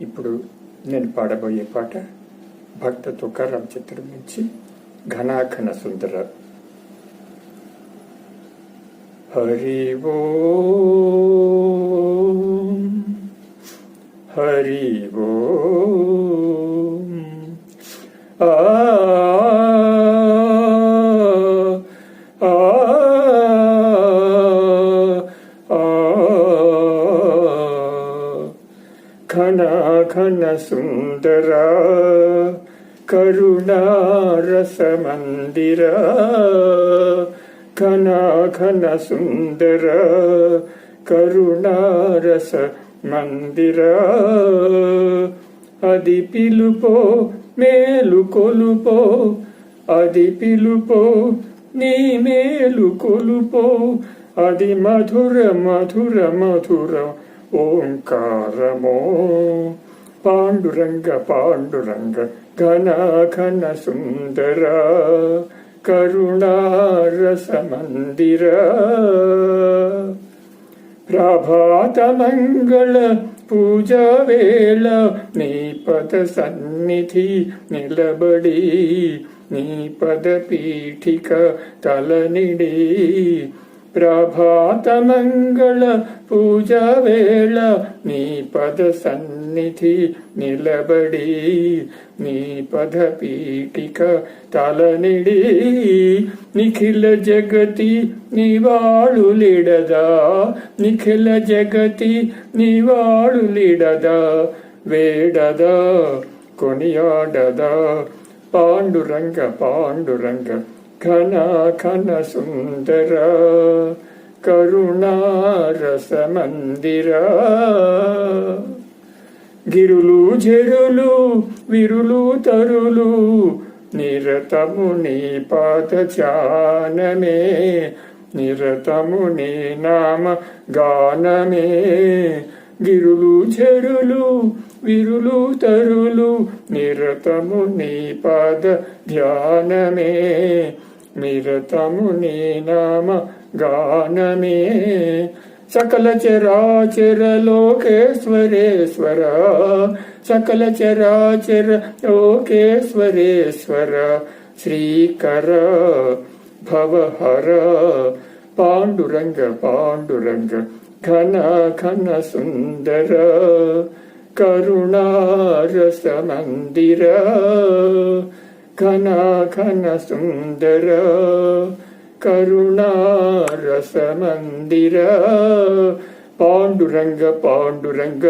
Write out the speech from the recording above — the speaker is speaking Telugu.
ఇప్పుడు నేను పాడబోయే పాట భక్త తుకారాం చిత్రం నుంచి ఘనాఘన సుందర. హరి ఓ హరి ఓ. ఆ खनखनसुन्दरा करुणारसमन्दिरा खनाखनसुन्दरा करुणारसमन्दिरा అది పిలుపో మేలు కొలుపో అది పిలుపో నీ మేలు కొలుపో అది మధుర మధుర మధుర ఓంకారమో. పాండురంగ పాండురంగ ఘన ఘన సుందర కరుణారసమందిర. ప్రభాత మంగళ పూజ వేళ నీ పద సన్నిధి నిలబడి నీ పద పీఠిక తలనిడి. ಪ್ರಭಾತ ಮಂಗಳ ಪೂಜಾ ವೇಳ ನೀ ಪದ ಸನ್ನಿಧಿ ನಿಲಬಡಿ ನೀ ಪದ ಪೀಠಿಕ ತಲನಿಡಿ ನಿಖಿಲ ಜಗತಿ ನಿವಾಳುಲಿಡದ ನಿಖಿಲ ಜಗತಿ ನಿವಾಳುಲಿಡದ ಬೇಡದ ಕೊನೆಯಾಡದ ಪಾಂಡುರಂಗ ಪಾಂಡುರಂಗ ఘన ఘన సుందర కరుణారసమందిర. గిరులు జరులు విరులు తరులు నిరతము నీ పాత చానమే. నిరతము నీ నామ గానమే. గిరులు చెరులు విరులు తరులు నిరతము నీ పాద ధ్యానమే. నిరతము నీ నామ గానమే. సకల చరాచర లోకేశ్వరేశ్వర సకల చరాచర లోకేశ్వరేశ్వర శ్రీకర భవహర. పాండురంగ పాండురంగ ఘన ఘన సుందర కరుణారస మందిర ఘన ఘన సుందర కరుణారస మందిర పాండురంగ పాండురంగ